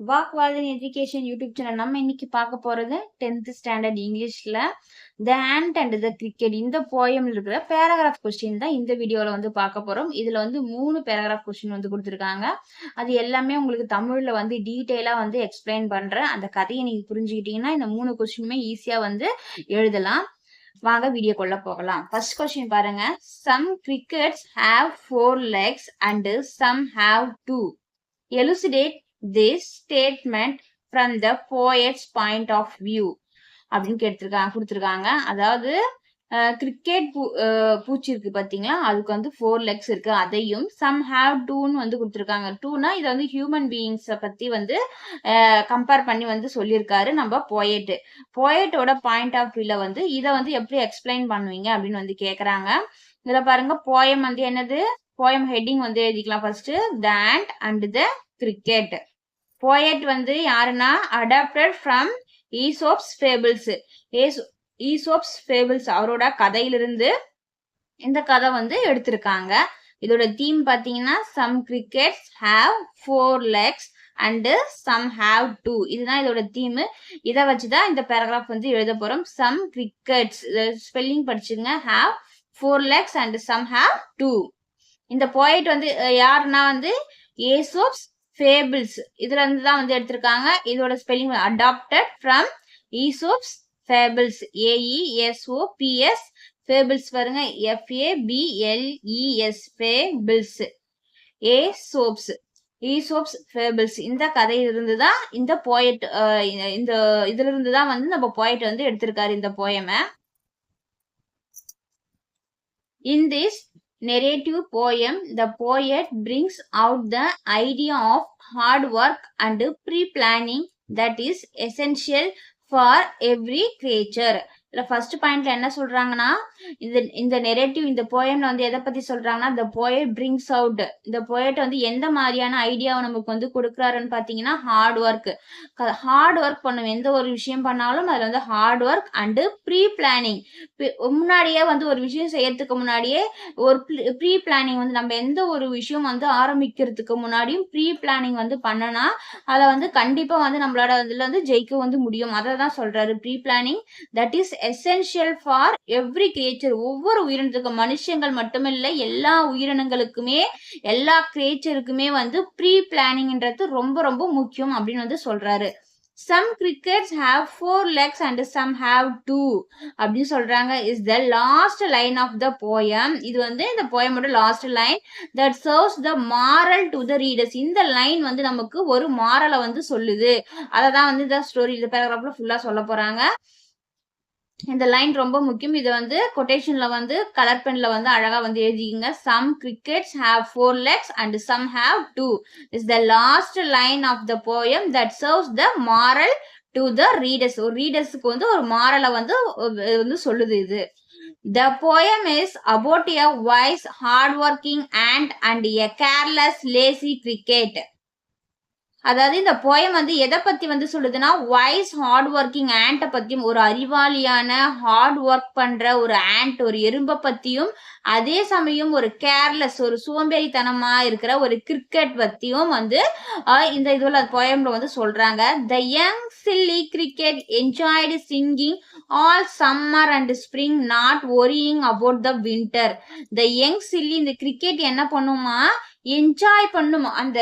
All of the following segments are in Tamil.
வாக்வாதன் எஜுகேஷன் யூடியூப் சேனல் நம்ம இன்னைக்கு பார்க்க போறது டென்த் ஸ்டாண்டர்ட் இங்கிலீஷ்ல the ant and the cricket இந்த போயம் இருக்கிற பேராகிராஃப் கொஸ்டின் தான் இந்த வீடியோல வந்து பார்க்க போறோம். இதுல வந்து மூணு பேராகிராஃப் கொஸ்டின் வந்து கொடுத்துருக்காங்க. அது எல்லாமே உங்களுக்கு தமிழ்ல வந்து டீட்டெயிலா வந்து எக்ஸ்பிளைன் பண்றேன் அந்த கதையை நீங்க புரிஞ்சுக்கிட்டீங்கன்னா இந்த மூணு கொஸ்டினுமே ஈஸியா வந்து எழுதலாம். வாங்க வீடியோக்குள்ள போகலாம். ஃபர்ஸ்ட் கொஸ்டின் பாருங்க. Some crickets have four legs and some have two elucidate this statement from the poet's point of view அப்படின்னு கேட்டிருக்காங்க கொடுத்துருக்காங்க. அதாவது கிரிக்கெட் பூ பூச்சி இருக்கு பார்த்தீங்களா? அதுக்கு வந்து ஃபோர் லெக்ஸ் இருக்கு. அதையும் சம் ஹாவ் டூன்னு வந்து கொடுத்துருக்காங்க. டூனா இதை வந்து ஹியூமன் பீயிங்ஸை பற்றி வந்து கம்பேர் பண்ணி வந்து சொல்லியிருக்காரு நம்ம போயட்டு போயட்டோட பாயிண்ட் ஆஃப் வியூவில் வந்து இதை வந்து எப்படி எக்ஸ்பிளைன் பண்ணுவீங்க அப்படின்னு வந்து கேட்குறாங்க இதில் பாருங்க போயம் வந்து என்னது? போயம் ஹெட்டிங் வந்து எழுதிக்கலாம் first the ant and the cricket poet வந்து யாருன்னா? Adapted from Aesop's fables Aesop's fables அவரோட கதையிலிருந்து இந்த கதை வந்து எடுத்திருக்காங்க. இதோட தீம் பார்த்தீங்கன்னா some crickets have four legs and some have two இதுதான் இதோட தீமு இதை வச்சு தான் இந்த பேராகிராஃப் வந்து எழுத போகிறோம் some crickets spelling படிச்சுங்க have four legs and some have two இந்த போயிட் வந்து யாருன்னா வந்து? ஏசோப்ஸ் ஃபேபிள்ஸ் இதுல இருந்து தான் வந்து எடுத்திருக்காங்க. இதோட spelling adapted from Aesop's fables A E S O P S fables பாருங்க. F A B L E S fables Aesop's Aesop's fables இந்த கதையிலிருந்து தான் இந்த போயட் இந்த இதுல இருந்து தான் வந்து நம்ம போயட் வந்து எடுத்திருக்காரு இந்த போயமை In this narrative poem, the poet brings out the idea of hard work and pre-planning that is essential for every creature. இதில் ஃபர்ஸ்ட் பாயிண்ட்ல என்ன சொல்றாங்கன்னா இந்த இந்த நெரேட்டிவ் இந்த போயம்ல வந்து எதை பத்தி சொல்றாங்கன்னா இந்த poet பிரிங்ஸ் அவுட் இந்த போயட் வந்து எந்த மாதிரியான ஐடியாவை நமக்கு வந்து கொடுக்குறாருன்னு பாத்தீங்கன்னா ஹார்ட் ஒர்க் ஹார்ட் ஒர்க் பண்ணும். எந்த ஒரு விஷயம் பண்ணாலும் அதுல வந்து hard work and pre planning முன்னாடியே வந்து ஒரு விஷயம் செய்யறதுக்கு முன்னாடியே ஒரு ப்ரீ பிளானிங் வந்து நம்ம எந்த ஒரு விஷயம் வந்து ஆரம்பிக்கிறதுக்கு முன்னாடியும் ப்ரீ பிளானிங் வந்து பண்ணனா அதில் வந்து கண்டிப்பா வந்து நம்மளோட இதுல வந்து ஜெயிக்க வந்து முடியும். அதை தான் சொல்றாரு. Pre planning that is essential for every creature ஒவ்வொரு உயிரினத்துக்கு மனுஷங்கள் மட்டுமில்லை எல்லா உயிரினங்களுக்குமே எல்லா கிரியேச்சருக்குமே வந்து ப்ரீ பிளானிங்ன்றது ரொம்ப ரொம்ப முக்கியம் அப்படின்னு வந்து சொல்றாரு. Some crickets have four legs and some have two அப்படின்னு சொல்றாங்க. Is the last line of the poem இது வந்து இந்த போயமோட last line that serves the moral to the readers இந்த லைன் வந்து நமக்கு ஒரு மாரலை வந்து சொல்லுது. அதை தான் வந்து இந்த ஸ்டோரி இந்த பேராகிராஃப்ல ஃபுல்லா சொல்ல போறாங்க. இந்த லைன் ரொம்ப முக்கியம். இதை வந்து கொட்டேஷன்ல வந்து கலர் பென்ல வந்து அழகா வந்து எழுதிக்கிங்க. Some crickets have four legs and some have two is the last line of the poem that serves the moral to the readers ஒரு ரீடர்ஸுக்கு வந்து ஒரு மாரலை வந்து வந்து சொல்லுது இது. The poem is about a wise hard working and and a careless lazy cricket அதாவது இந்த போயம் வந்து எதை பற்றி வந்து சொல்லுதுன்னா வைஸ் ஹார்ட் ஒர்க்கிங் ஆண்ட்டை பற்றியும் ஒரு அறிவாளியான ஹார்ட் ஒர்க் பண்ணுற ஒரு ஆண்ட் ஒரு எறும்பை பற்றியும் அதே சமயம் ஒரு கேர்லெஸ் ஒரு சோம்பேறித்தனமாக இருக்கிற ஒரு கிரிக்கெட் பற்றியும் வந்து இந்த இதுவில் போயமில் வந்து சொல்கிறாங்க the young silly cricket enjoyed singing all summer and spring not worrying about the winter the young silly இந்த கிரிக்கெட் என்ன பண்ணுமா? என்ஜாய் பண்ணும். அந்த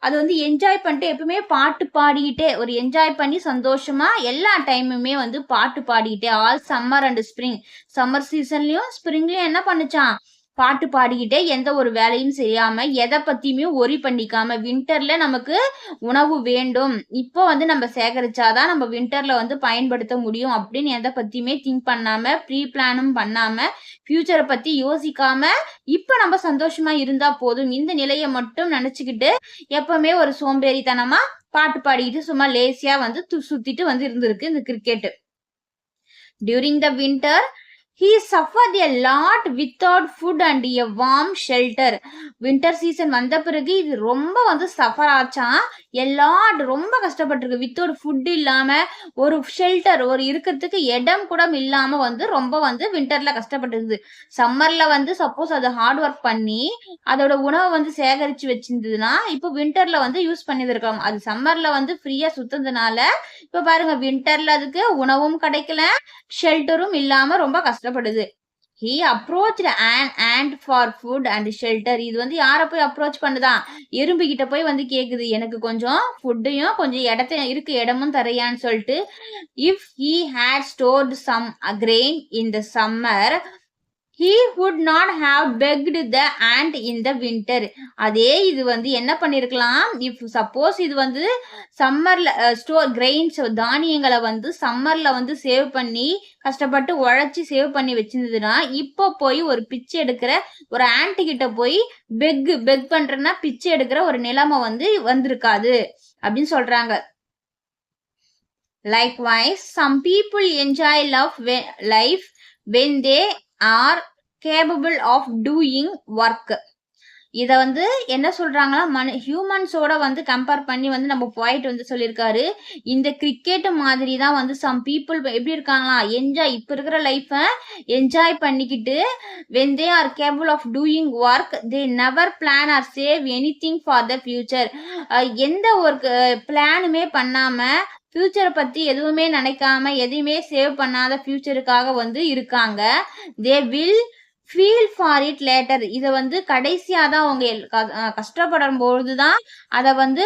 அது வந்து என்ஜாய் பண்ணிட்டு எப்பவுமே பாட்டு பாடிக்கிட்டே ஒரு என்ஜாய் பண்ணி சந்தோஷமா எல்லா டைமுமே வந்து பாட்டு பாடிக்கிட்டே all summer and spring summer சீசன்லயும் ஸ்ப்ரிங்லயும் என்ன பண்ணுச்சான் பாட்டு பாடிக்கிட்டே எந்த ஒரு வேலையும் செய்யாம எதை பத்தியுமே ஒரி பண்ணிக்காம வின்டர்ல நமக்கு உணவு வேண்டும். இப்போ வந்து நம்ம சேகரிச்சாதான் நம்ம வின்டர்ல வந்து பயன்படுத்த முடியும் அப்படின்னு எதை பத்தியுமே திங்க் பண்ணாம ப்ரீ பிளானும் பண்ணாம ஃபியூச்சரை பத்தி யோசிக்காம இப்ப நம்ம சந்தோஷமா இருந்தா போதும். இந்த நிலையை மட்டும் நினைச்சுக்கிட்டு எப்பவுமே ஒரு சோம்பேறித்தனமா பாட்டு பாடிக்கிட்டு சும்மா லேசியா வந்து து- சுத்திட்டு வந்து இருந்திருக்கு இந்த cricket during the winter he suffer a lot without food and a warm shelter winter season வந்த பிறகு இது ரொம்ப வந்து சஃபர் ஆச்சான் எல்லாட் ரொம்ப கஷ்டப்பட்டிருக்கு. வித்தவுட் ஃபுட் இல்லாமல் ஒரு ஷெல்டர் ஒரு இருக்கிறதுக்கு இடம் கூட இல்லாமல் வந்து ரொம்ப வந்து வின்டரில் கஷ்டப்பட்டிருக்குது சம்மரில் வந்து சப்போஸ் அது ஹார்ட் ஒர்க் பண்ணி அதோட உணவை வந்து சேகரித்து வச்சிருந்ததுன்னா இப்போ வின்டரில் வந்து யூஸ் பண்ணியிருக்கலாம் அது சம்மரில் வந்து ஃப்ரீயாக சுத்ததுனால இப்போ பாருங்க வின்டரில் அதுக்கு உணவும் கிடைக்கல ஷெல்டரும் இல்லாமல் ரொம்ப கஷ்டம் கஷ்டப்படுது. He approach and and for food and shelter இது வந்து யாரை போய் அப்ரோச் பண்ணுதான் எறும்பு கிட்ட போய் வந்து கேக்குது எனக்கு கொஞ்சம் ஃபுட்டையும் கொஞ்சம் இடத்த இருக்கு இடமும் தரையான்னு சொல்லிட்டு if he had stored some a grain in the summer he would not have begged the ant in the winter அதே இது வந்து என்ன பண்ணியிருக்கலாம் இஃப் சப்போஸ் இது வந்து சம்மரில் ஸ்டோர் கிரெயின்ஸ் தானியங்களை வந்து சம்மரில் வந்து சேவ் பண்ணி கஷ்டப்பட்டு உழைச்சி சேவ் பண்ணி வச்சிருந்ததுன்னா இப்போ போய் ஒரு பிச்சை எடுக்கிற ஒரு ஆண்ட்டு கிட்ட போய் பெக் பெக் பண்ணுறேன்னா பிச்சை எடுக்கிற ஒரு நிலைமை வந்து வந்திருக்காது. அப்படின்னு சொல்றாங்க. Likewise, some people enjoy love life when they are capable of doing work இதை வந்து என்ன சொல்றாங்கன்னா மனு ஹியூமன்ஸோட வந்து கம்பேர் பண்ணி வந்து நம்ம பாயிண்ட் வந்து சொல்லியிருக்காரு. இந்த கிரிக்கெட் மாதிரி தான் வந்து சம் பீப்புள் எப்படி இருக்காங்களா என்ஜாய் இப்போ இருக்கிற லைஃப்பை என்ஜாய் பண்ணிக்கிட்டு when they are capable of doing work they never plan or save anything for the future எந்த ஒரு பிளானுமே பண்ணாமல் ஃப்யூச்சரை பற்றி எதுவுமே நினைக்காம எதையுமே சேவ் பண்ணாத ஃப்யூச்சருக்காக வந்து இருக்காங்க. They will feel for it later இதை வந்து கடைசியாக தான் அவங்க கஷ்டப்படும் பொழுது தான் அதை வந்து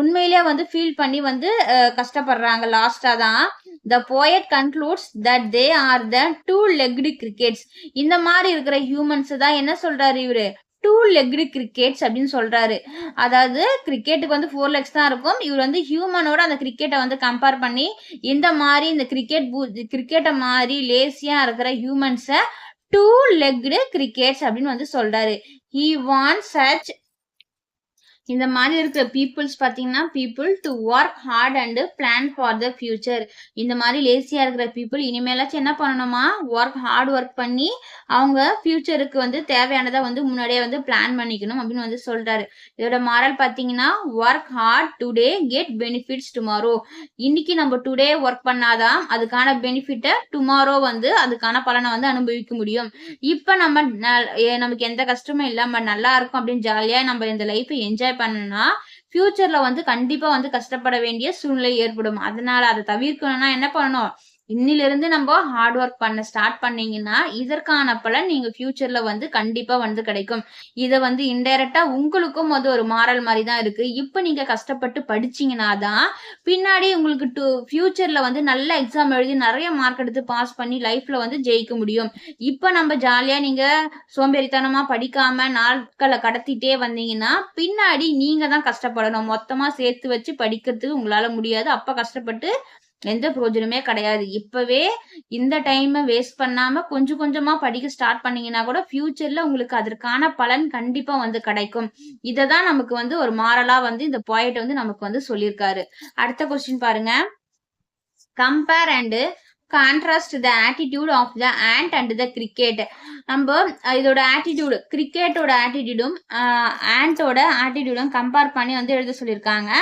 உண்மையிலே வந்து ஃபீல் பண்ணி வந்து கஷ்டப்படுறாங்க. லாஸ்டாக தான் the poet concludes that they are the two legged crickets இந்த மாதிரி இருக்கிற ஹியூமன்ஸ் தான் என்ன சொல்றாரு இவரு? டூ லெக்டு கிரிக்கெட்ஸ் அப்படின்னு சொல்கிறாரு அதாவது கிரிக்கெட்டுக்கு வந்து ஃபோர் லெக்ஸ் தான் இருக்கும். இவர் வந்து ஹியூமனோட அந்த கிரிக்கெட்டை வந்து கம்பேர் பண்ணி இந்த மாதிரி இந்த கிரிக்கெட் பூ கிரிக்கெட்டை மாதிரி லேசியாக இருக்கிற ஹியூமன்ஸை டூ லெக்டு கிரிக்கெட்ஸ் அப்படின்னு வந்து சொல்கிறாரு ஹி வான் சச் இந்த மாதிரி இருக்கிற பீப்புள்ஸ் பார்த்தீங்கன்னா people to work hard and plan for the future இந்த மாதிரி லேசியாக இருக்கிற பீப்புள் இனிமேலாச்சும் என்ன பண்ணணுமா? ஒர்க் ஹார்ட் ஒர்க் பண்ணி அவங்க ஃபியூச்சருக்கு வந்து தேவையானதை வந்து முன்னாடியே வந்து பிளான் பண்ணிக்கணும் அப்படின்னு வந்து சொல்கிறாரு இதோட மாரல் பார்த்தீங்கன்னா work hard today get benefits tomorrow இன்னைக்கு நம்ம டுடே ஒர்க் பண்ணாதான் அதுக்கான பெனிஃபிட்டை டுமாரோ வந்து அதுக்கான பலனை வந்து அனுபவிக்க முடியும். இப்போ நம்ம நமக்கு எந்த கஷ்டமும் இல்லாமல் நல்லா இருக்கும் அப்படின்னு ஜாலியாக நம்ம இந்த லைஃப்பை என்ஜாய் பண்ணனா ஃபியூச்சர்ல வந்து கண்டிப்பா வந்து கஷ்டப்பட வேண்டிய சூழ்நிலை ஏற்படும். அதனால அதை தவிர்க்கணும்னா என்ன பண்ணணும்? இன்னிலிருந்து நம்ம ஹார்ட் ஒர்க் பண்ண ஸ்டார்ட் பண்ணீங்கன்னா இதற்கான பலன் நீங்க ஃபியூச்சர்ல வந்து கண்டிப்பா வந்து கிடைக்கும். இதை வந்து இன்டைரக்டா உங்களுக்கும் அது ஒரு மாறல் மாதிரி தான் இருக்கு. இப்போ நீங்க கஷ்டப்பட்டு படிச்சீங்கன்னா தான் பின்னாடி உங்களுக்கு டு ஃபியூச்சர்ல வந்து நல்ல எக்ஸாம் எழுதி நிறைய மார்க் எடுத்து பாஸ் பண்ணி லைஃப்ல வந்து ஜெயிக்க முடியும். இப்போ நம்ம ஜாலியா நீங்க சோம்பேறித்தனமா படிக்காம நாட்களை கடத்திட்டே வந்தீங்கன்னா பின்னாடி நீங்க தான் கஷ்டப்படணும். மொத்தமா சேர்த்து வச்சு படிக்கிறதுக்கு உங்களால முடியாது. அப்ப கஷ்டப்பட்டு எந்த பிரயோஜனமே கிடையாது. இப்பவே இந்த டைமை வேஸ்ட் பண்ணாம கொஞ்சம் கொஞ்சமா படிக்க ஸ்டார்ட் பண்ணீங்கன்னா கூட ஃபியூச்சர்ல உங்களுக்கு அதற்கான பலன் கண்டிப்பா வந்து கிடைக்கும். இதை தான் நமக்கு வந்து ஒரு மாரலா வந்து இந்த பாயிண்ட் வந்து நமக்கு வந்து சொல்லியிருக்காரு. அடுத்த கொஸ்டின் பாருங்க. Compare and contrast the attitude of the ant and the cricket நம்ம இதோட ஆட்டிடியூடு கிரிக்கெட்டோட ஆட்டிடியூடும் ஆண்டோட ஆட்டிடியூடும் கம்பேர் பண்ணி வந்து எழுத சொல்லியிருக்காங்க.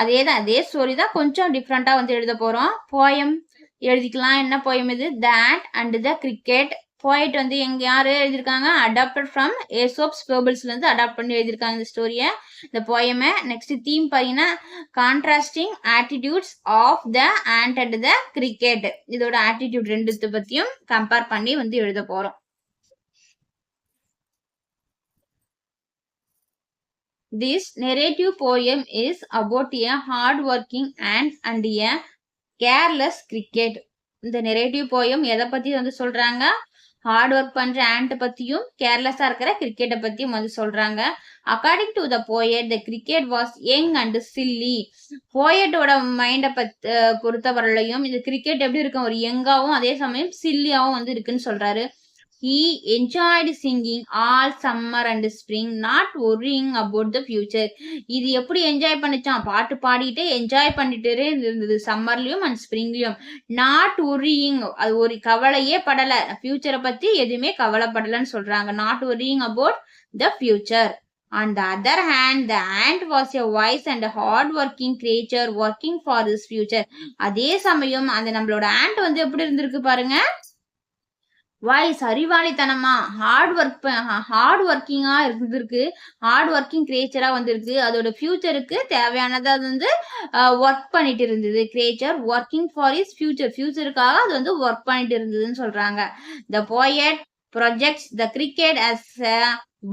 அதே தான் அதே ஸ்டோரி தான் கொஞ்சம் டிஃப்ரெண்ட்டாக வந்து எழுத போகிறோம் போயம் எழுதிக்கலாம். என்ன போயம் இது? தேட் அண்ட் த கிரிக்கெட் போயிட் வந்து எங்க யாரு எழுதியிருக்காங்க? அடாப்டட் ஃப்ரம் ஏசோப்ஸ் இருந்து அடாப்ட் பண்ணி எழுதியிருக்காங்க இந்த ஸ்டோரியை இந்த போயமை நெக்ஸ்ட் தீம் பார்த்தீங்கன்னா contrasting attitudes of the ant and the cricket இதோட ஆட்டிடியூட் ரெண்டுத்தை பற்றியும் கம்பேர் பண்ணி வந்து எழுத போகிறோம் This narrative poem is about a hard-working ant and a careless cricket. இந்த நெரேட்டிவ் போயம் எதை பத்தி வந்து சொல்றாங்க? ஹார்ட் ஒர்க் பண்ற ஆண்ட் பத்தியும் கேர்லெஸ்ஸா இருக்கிற கிரிக்கெட்டை பத்தியும் வந்து சொல்றாங்க. According to the poet the cricket was young and silly போயட்டோட மைண்டை பத் பொறுத்தவரையிலையும் இந்த கிரிக்கெட் எப்படி இருக்கும்? ஒரு யங்காவும் அதே சமயம் சில்லியாவும் வந்து இருக்குன்னு சொல்றாரு. He enjoyed singing all summer and spring, not worrying about the future. இது எப்படி என்ஜாய் பண்ணிச்சான் பாட்டு பாடிட்டே என்ஜாய் பண்ணிட்டே இருந்தது சம்மர்லயும் அண்ட் ஸ்ப்ரிங்லயும் நாட் ஒரியிங் அது ஒரு கவலையே படலை ஃபியூச்சரை பத்தி எதுவுமே கவலைப்படலைன்னு சொல்றாங்க not worrying about the future On other hand the ant was a wise and hard working creature working for his future. அதே சமயம் அந்த நம்மளோட ஆண்ட் வந்து எப்படி இருந்திருக்கு பாருங்க வாய்ஸ் அறிவாளித்தனமா? ஹார்ட் ஒர்க் ஹார்ட் ஒர்க்கிங்கா இருந்திருக்கு. ஹார்ட் ஒர்க்கிங் கிரியேச்சரா வந்திருக்கு. அதோட ஃபியூச்சருக்கு தேவையானதை அது வந்து ஒர்க் பண்ணிட்டு இருந்தது. Creature working for his future ஃபியூச்சருக்காக அது வந்து ஒர்க் பண்ணிட்டு இருந்ததுன்னு சொல்றாங்க. The poet projects the cricket as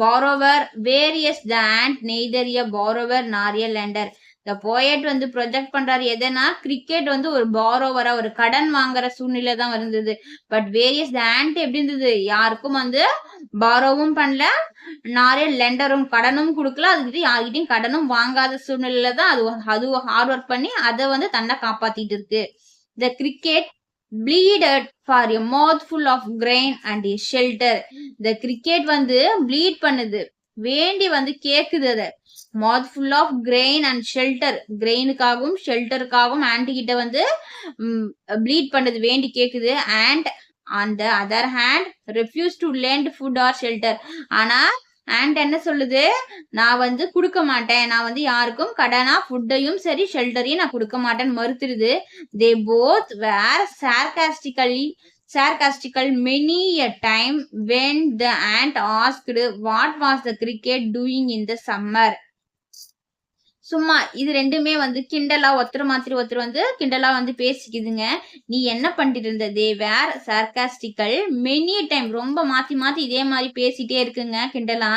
borrower whereas the ant neither a borrower nor a lender lender the வந்து ப்ரொஜெக்ட் பண்றாரு எதனா கிரிக்கெட் வந்து ஒரு பாரோவரா ஒரு கடன் வாங்குற சூழ்நிலை தான் இருந்தது. பட் வேரியஸ் த எப்படி இருந்தது? யாருக்கும் வந்து பாரோவும் பண்ணல நாரே லெண்டரும் கடனும் கொடுக்கல. அதுக்கிட்ட யார்கிட்டையும் கடனும் வாங்காத சூழ்நிலையில தான் அது அது ஹார்ட் ஒர்க் பண்ணி அதை வந்து தன்னை காப்பாத்திட்டு இருக்கு. The cricket pleaded for a a full of grain and a shelter the cricket வந்து ப்ளீட் பண்ணுது வேண்டி வந்து கேக்குது அதை. Mouth full of grain and shelter கிரெயினுக்காகவும் ஷெல்டருக்காகவும் ஆண்ட் கிட்ட வந்து ப்ளீட் பண்ணது வேண்டி கேட்குது and on the other hand refuse to lend food or shelter ஆனால் அண்ட் என்ன சொல்லுது? நான் வந்து கொடுக்க மாட்டேன். நான் வந்து யாருக்கும் கடனா ஃபுட்டையும் சரி ஷெல்டரையும் நான் கொடுக்க மாட்டேன்னு மறுத்துருது they both were sarcastically sarcastical many a time when the ant asked what was the cricket doing in the summer சும்மா இது ரெண்டுமே வந்து கிண்டலா ஒருத்தர் மாத்திரி ஒருத்தர் வந்து கிண்டலா வந்து பேசிக்குதுங்க. நீ என்ன பண்ணிட்டு இருந்த தே வேர் சர்காஸ்டிக்கல் மெனி டைம் ரொம்ப மாத்தி மாத்தி இதே மாதிரி பேசிட்டே இருக்குங்க கிண்டலா.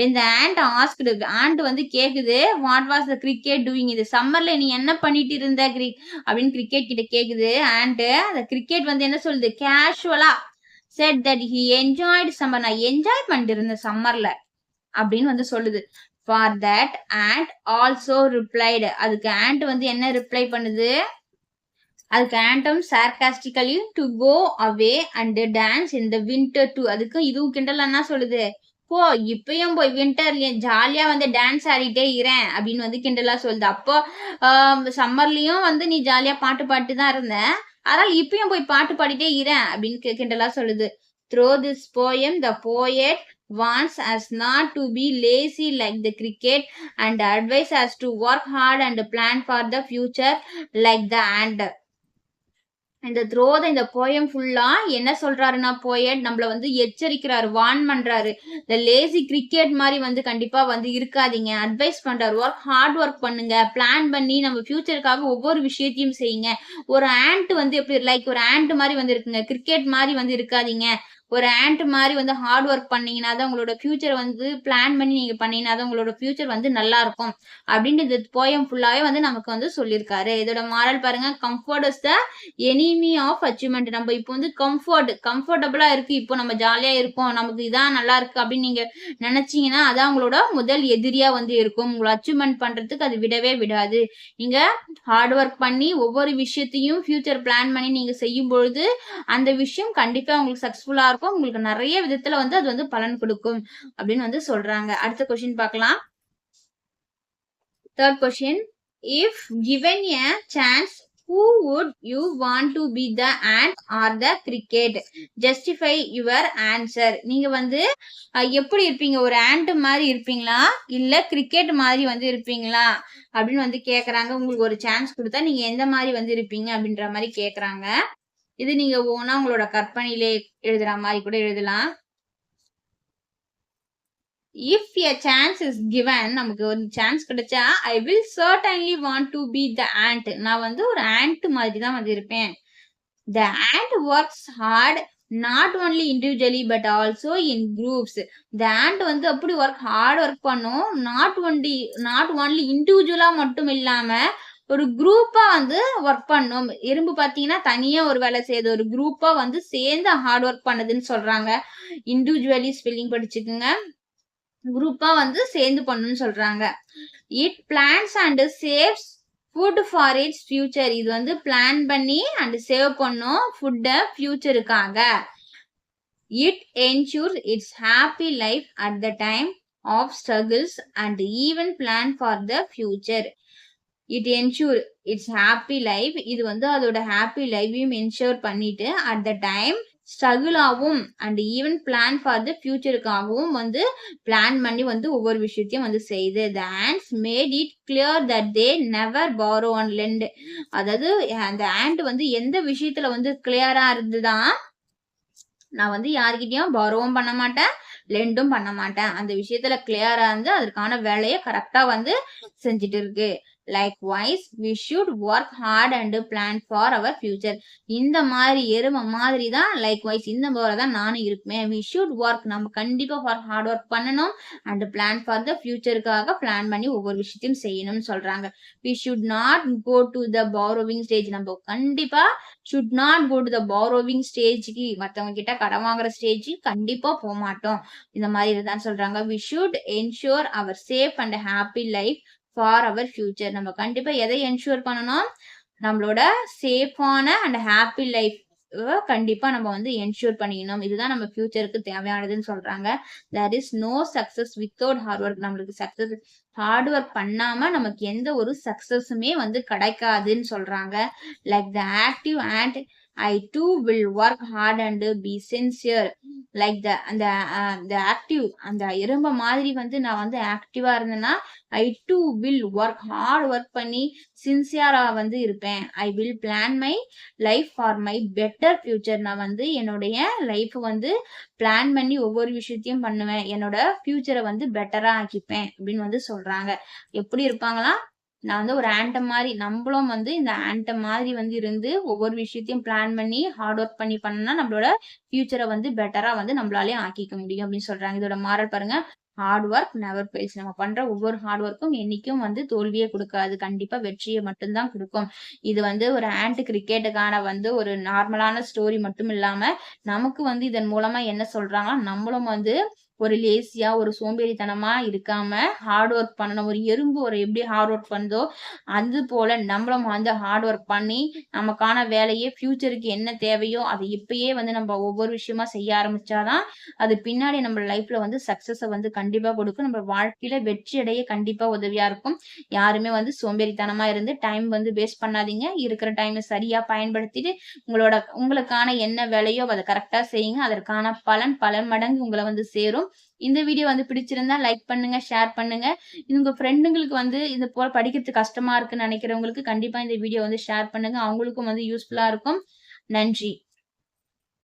When the ant asked ant வந்து கேக்குது what was the cricket doing இது சம்மர்ல நீ என்ன பண்ணிட்டு இருந்த கிரி அப்படின்னு கிரிக்கெட் கிட்ட கேக்குது. ஆண்ட் அந்த கிரிக்கெட் வந்து என்ன சொல்லுது? கேஷுவலா said that he enjoyed summer நான் என்ஜாய் பண்ணிட்டு இருந்தேன் சம்மர்ல அப்படின்னு வந்து சொல்லுது. For that ant also replied அதுக்கு ஆண்ட் வந்து என்ன ரிப்ளை பண்ணுது? அதுக்கு ஆண்டம் sarcastically to go away and dance இந்த வின்டர் டூ அதுக்கு இதுவும் கிண்டல் என்ன சொல்லுது? போ இப்பயும் போய் வின்டர்லயும் ஜாலியா வந்து டான்ஸ் ஆடிட்டே இரேன் அப்படின்னு வந்து கிண்டலா சொல்லுது. அப்போ சம்மர்லயும் வந்து நீ ஜாலியா பாட்டு பாட்டு தான் இருந்த. அதனால இப்பயும் போய் பாட்டு பாடிட்டே இரேன் அப்படின்னு கிண்டலா சொல்லுது. Through this poem the poet wants us not to be lazy like the cricket and advise us to work hard and plan for the future like the ant. இந்த த்ரோத இந்த போயம் ஃபுல்லா என்ன சொல்றாருன்னா போயட் நம்மள வந்து எச்சரிக்கிறாரு வான் பண்றாரு. இந்த லேசி கிரிக்கெட் மாதிரி வந்து கண்டிப்பா வந்து இருக்காதீங்க. அட்வைஸ் பண்றாரு ஒர்க் ஹார்ட் ஒர்க் பண்ணுங்க. பிளான் பண்ணி நம்ம ஃபியூச்சருக்காக ஒவ்வொரு விஷயத்தையும் செய்யுங்க. ஒரு ஆண்ட் வந்து எப்படி லைக் ஒரு ஆண்ட் மாதிரி வந்து இருக்குங்க. கிரிக்கெட் மாதிரி வந்து இருக்காதீங்க. ஒரு ஆண்ட் மாதிரி வந்து ஹார்ட் ஒர்க் பண்ணீங்கன்னா தான் உங்களோட ஃபியூச்சர் வந்து பிளான் பண்ணி நீங்க பண்ணீங்கன்னா தான் உங்களோட ஃபியூச்சர் வந்து நல்லா இருக்கும் அப்படின்னு இந்த போயம் ஃபுல்லாவே வந்து நமக்கு வந்து சொல்லியிருக்காரு. இதோட மாரல் பாருங்க comfort is the enemy of achievement நம்ம இப்போ வந்து கம்ஃபர்ட் கம்ஃபர்டபுளா இருக்கு. இப்போ நம்ம ஜாலியா இருக்கோம். நமக்கு இதான் நல்லா இருக்கு அப்படின்னு நீங்க நினைச்சீங்கன்னா அதான் உங்களோட முதல் எதிரியா வந்து இருக்கும். உங்களை அச்சீவ்மெண்ட் பண்றதுக்கு அது விடவே விடாது. நீங்க ஹார்ட் ஒர்க் பண்ணி ஒவ்வொரு விஷயத்தையும் ஃபியூச்சர் பிளான் பண்ணி நீங்க செய்யும் பொழுது அந்த விஷயம் கண்டிப்பா உங்களுக்கு சக்சஸ்ஃபுல்லா இருக்கும் உங்களுக்கு நிறைய விதத்துல வந்து அது வந்து பலன் கொடுக்கும் அப்படின்னு வந்து சொல்றாங்க. அடுத்த கொஸ்டின் பார்க்கலாம். Third question if given a chance who would you want to be the ant or the cricket justify your answer நீங்க வந்து எப்படி இருப்பீங்க? ஒரு ஆண்ட் மாதிரி இருப்பீங்களா? இல்ல கிரிக்கெட் மாதிரி வந்து இருப்பீங்களா? அப்படின்னு வந்து கேக்குறாங்க. உங்களுக்கு ஒரு சான்ஸ் கொடுத்தா நீங்க எந்த மாதிரி வந்து இருப்பீங்க அப்படின்ற மாதிரி கேக்குறாங்க. இது நீங்க ஓனா உங்களோட கற்பனையிலே எழுதுற மாதிரி கூட எழுதலாம். If a chance is given நமக்கு ஒரு சான்ஸ் கிடைச்சா I will certainly want to be the ant நான் வந்து ஒரு ஆண்ட் மாதிரி தான் வந்து இருப்பேன். The ant works hard not only individually but also in groups the ant வந்து அப்படி ஒர்க் ஹார்ட் ஒர்க் பண்ணும்? நாட் ஒன்லி நாட் ஒன்லி இண்டிவிஜுவலாக மட்டும் இல்லாமல் ஒரு குரூப்பா வந்து ஒர்க் பண்ணும் இரும்பு பாத்தீங்கன்னா தனியா ஒரு வேலை செய்யுது. ஒரு குரூப்பா வந்து சேர்ந்து ஹார்ட் ஒர்க் பண்ணுதுன்னு சொல்றாங்க. இண்டிவிஜுவலி ஸ்பெல்லிங் படிச்சுக்குங்க. குரூப்பா வந்து சேர்ந்து பண்ணணும்னு சொல்றாங்க. It plans and saves food for its future இது வந்து பிளான் பண்ணி அண்ட் சேவ் பண்ணும் ஃபுட்டை ஃபியூச்சருக்காக it ensure its happy life at the time of struggles and even plan for the future it ensure its happy life இது வந்து அதோட ஹாப்பி லைஃபையும் என்ஷூர் பண்ணிட்டு at the time ஸ்ட்ரகிளாகவும் and even plan for the ஃபியூச்சருக்காகவும் வந்து பிளான் பண்ணி வந்து ஒவ்வொரு விஷயத்தையும் வந்து செய்யுது the ants made it clear that they never borrow and lend அதாவது அந்த ஆண்ட் வந்து எந்த விஷயத்துல வந்து கிளியரா இருந்துதான் நான் வந்து யார்கிட்டயும் பாரோவும் பண்ண மாட்டேன் லெண்டும் பண்ண மாட்டேன். அந்த விஷயத்துல கிளியரா இருந்து அதற்கான வேலையை கரெக்டா வந்து செஞ்சுட்டு இருக்கு. Likewise we should work hard and plan for our future இந்த மாதிரி எருமை மாதிரி தான் லைக்வைஸ் இந்த போல தான் நானும் இருப்பேன் வி ஷுட் ஒர்க் நம்ம கண்டிப்பா ஃபார் ஹார்ட் ஒர்க் பண்ணணும் அண்ட் பிளான் ஃபார் த ஃபியூச்சருக்காக பிளான் பண்ணி ஒவ்வொரு விஷயத்தையும் செய்யணும்னு சொல்றாங்க. We should not go to the borrowing stage நம்ம கண்டிப்பா should not go to the borrowing ஸ்டேஜ்க்கு மற்றவங்க கிட்ட கடன் வாங்குற ஸ்டேஜ் கண்டிப்பாக போக மாட்டோம் இந்த மாதிரி தான் சொல்றாங்க. We should ensure our safe and happy life for our future நம்ம கண்டிப்பாக எதை என்ஷூர் பண்ணணும் நம்மளோட சேஃபான அண்ட் ஹாப்பி லைஃப் கண்டிப்பா நம்ம வந்து என்ஷூர் பண்ணிக்கணும். இதுதான் நம்ம ஃபியூச்சருக்கு தேவையானதுன்னு சொல்றாங்க. There is no success without hard work நம்மளுக்கு சக்சஸ் ஹார்ட் ஒர்க் பண்ணாம நமக்கு எந்த ஒரு சக்சஸுமே வந்து கிடைக்காதுன்னு சொல்றாங்க. Like the active and I too will work hard and be sincere like the அந்த uh, அந்த ஆக்டிவ் அந்த எறும்ப மாதிரி வந்து நான் வந்து ஆக்டிவா இருந்தேன்னா I too will work hard work பண்ணி சின்சியரா வந்து இருப்பேன். I will plan my life for my better future நான் வந்து என்னுடைய லைஃப் வந்து பிளான் பண்ணி ஒவ்வொரு விஷயத்தையும் பண்ணுவேன். என்னோட ஃபியூச்சரை வந்து பெட்டரா ஆக்கிப்பேன் அப்படின்னு வந்து சொல்றாங்க. எப்படி இருப்பாங்களா நான் வந்து ஒரு ஆண்டம் மாதிரி நம்மளும் வந்து இந்த ஆண்டம் மாதிரி வந்து இருந்து ஒவ்வொரு விஷயத்தையும் பிளான் பண்ணி ஹார்ட் ஒர்க் பண்ணி பண்ணா நம்மளோட ஃபியூச்சரை வந்து பெட்டரா வந்து நம்மளாலே ஆக்கிக்க முடியும் அப்படின்னு சொல்றாங்க. இதோட மாறல் பாருங்க. ஹார்ட் ஒர்க் நெவர் ஃபெயில்ஸ் நம்ம பண்ற ஒவ்வொரு ஹார்ட் ஒர்க்கும் என்னைக்கும் வந்து தோல்வியே கொடுக்காது. கண்டிப்பா வெற்றியை மட்டும்தான் கொடுக்கும். இது வந்து ஒரு ஆண்ட் கிரிக்கெட்டுக்கான வந்து ஒரு நார்மலான ஸ்டோரி மட்டும் இல்லாம நமக்கு வந்து இதன் மூலமா என்ன சொல்றாங்கன்னா நம்மளும் வந்து ஒரு லேசியா ஒரு சோம்பேறித்தனமா இருக்காம ஹார்ட் ஒர்க் பண்ணணும். ஒரு எறும்பு ஒரு எப்படி ஹார்ட் ஒர்க் பண்ணுதோ அது போல நம்மளும் வந்து ஹார்ட் ஒர்க் பண்ணி நமக்கான வேலையை ஃபியூச்சருக்கு என்ன தேவையோ அதை இப்பயே வந்து நம்ம ஒவ்வொரு விஷயமா செய்ய ஆரம்பிச்சாதான் அது பின்னாடி நம்ம லைஃப்ல வந்து சக்சஸை வந்து கண்டிப்பா கொடுக்கும். நம்ம வாழ்க்கையில வெற்றி அடைய கண்டிப்பா உதவியா இருக்கும். யாருமே வந்து சோம்பேறித்தனமா இருந்து டைம் வந்து வேஸ்ட் பண்ணாதீங்க. இருக்கிற டைமை சரியா பயன்படுத்திட்டு உங்களோட உங்களுக்கான என்ன வேலையோ அதை கரெக்டா செய்யுங்க. அதற்கான பலன் பல மடங்கு உங்களை வந்து சேரும். இந்த வீடியோ வந்து பிடிச்சிருந்தா லைக் பண்ணுங்க ஷேர் பண்ணுங்க. உங்க ஃப்ரெண்டுங்களுக்கு வந்து இது போல படிக்கிறதுக்கு கஷ்டமா இருக்குன்னு நினைக்கிறவங்களுக்கு கண்டிப்பா இந்த வீடியோ வந்து ஷேர் பண்ணுங்க. அவங்களுக்கும் வந்து யூஸ்ஃபுல்லா இருக்கும். நன்றி.